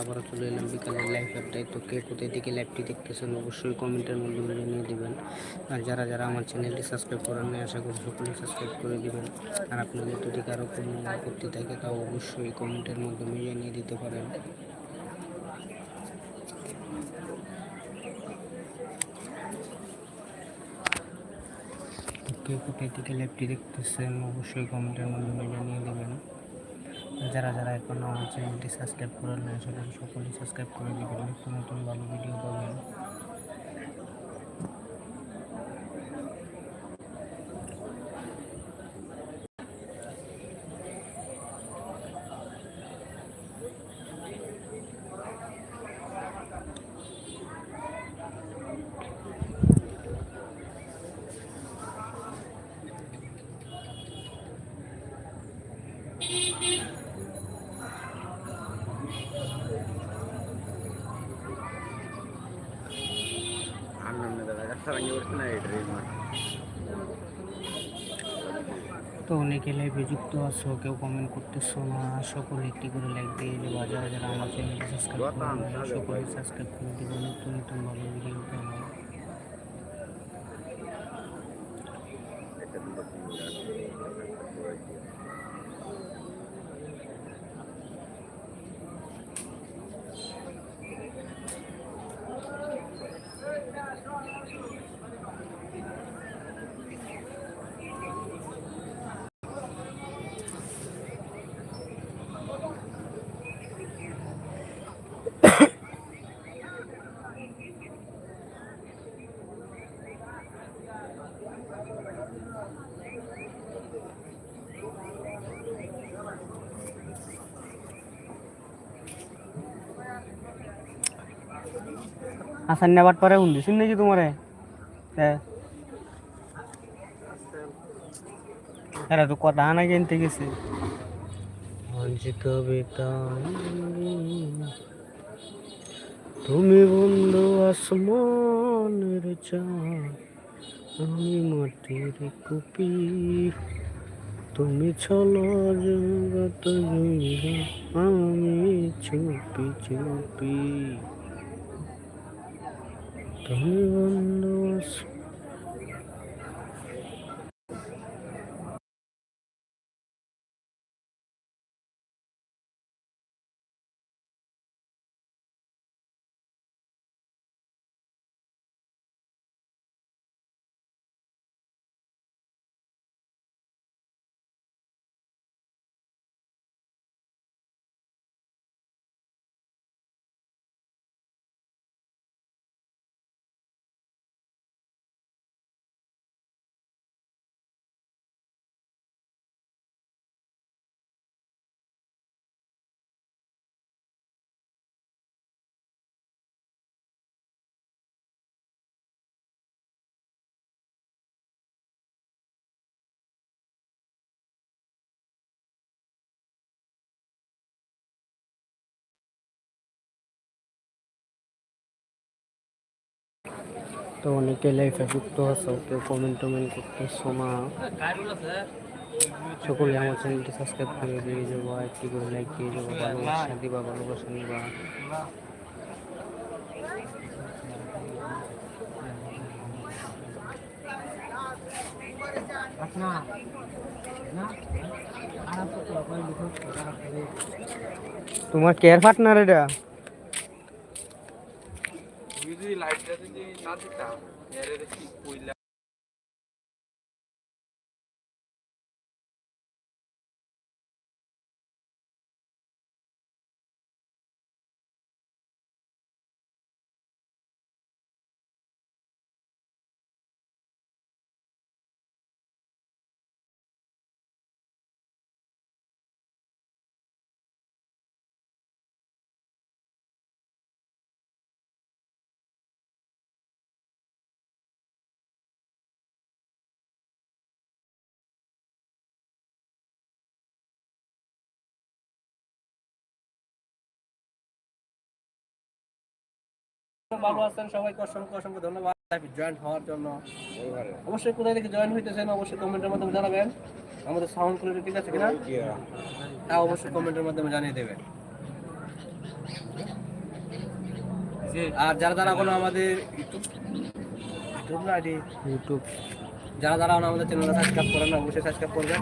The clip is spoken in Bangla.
আবারও চলে এলাম বিকালের লাইভ অ্যাপটায় তো কে কোথায় থেকে লাইভটি দেখতেছেন অবশ্যই কমেন্টের মাধ্যমে জানিয়ে দেবেন। আর যারা যারা আমার চ্যানেলটি সাবস্ক্রাইব করেন আশা করি সকলেই সাবস্ক্রাইব করে দেবেন। আর আপনাদের যদি কারও কোনো আপত্তি থাকে, তাও অবশ্যই কমেন্টের মাধ্যমে জানিয়ে দিতে পারেন। কে কোথায় থেকে লাইভটি দেখতেছেন, অবশ্যই কমেন্টের মাধ্যমে জানিয়ে দেবেন। যারা যারা এখনও আমার চ্যানেলটি সাবস্ক্রাইব করেন সকলেই সাবস্ক্রাইব করে দেবেন। নিত্য নতুন ভালো ভিডিও পাবেন। তো অনেকে লাইভে যুক্ত আছো কেউ কমেন্ট করতেছো না সকলে একটি করে লাইক দিয়ে দেবো যারা যারা আমার চ্যানেলটি সাবস্ক্রাইব সকলে করে দেবো নিত্য নতুন ভালো ভিডিও পাবো আসান নেবার পরে উন্দি শুনেছি তোমারে? এরা তো কথা না কিনতে গেছে। কবিতা তুমি বন্ধু আসমানের চাঁদ, আমি মাটির কুপি। তুমি ছলো জগত আমি চুপি চুপি তুমি বন্ধু তো অনেকে লাইফে যুক্ত আছো কেউ কমেন্ট টমেন্ট করতেছো না সকলে আমার চ্যানেলটি সাবস্ক্রাইব করে দিয়ে যাব আর একটি করে লাইক দিয়ে যাব ভালোবাসা দিবা ভালোবাসা নিবা তোমার কেয়ার পার্টনার এটা যদি লাইটটা যদি না দিতাম ভালো আছেন? সবাইকে অসংখ্য অসংখ্য ধন্যবাদ। জয়েন্ট হওয়ার জন্য। অবশ্যই কোথায় থেকে জয়েন হইতেছেন অবশ্যই কমেন্টের মাধ্যমে জানাবেন। আমাদের সাউন্ড কোয়ালিটি ঠিক আছে কিনা? তা অবশ্যই কমেন্টের মাধ্যমে জানিয়ে দেবেন। আর যারা যারা এখনও আমাদের ইউটিউব ইউটিউব না ইউটিউব যারা যারা এখনও আমাদের চ্যানেলটা সাবস্ক্রাইব করেন না অবশ্যই সাবস্ক্রাইব করবেন।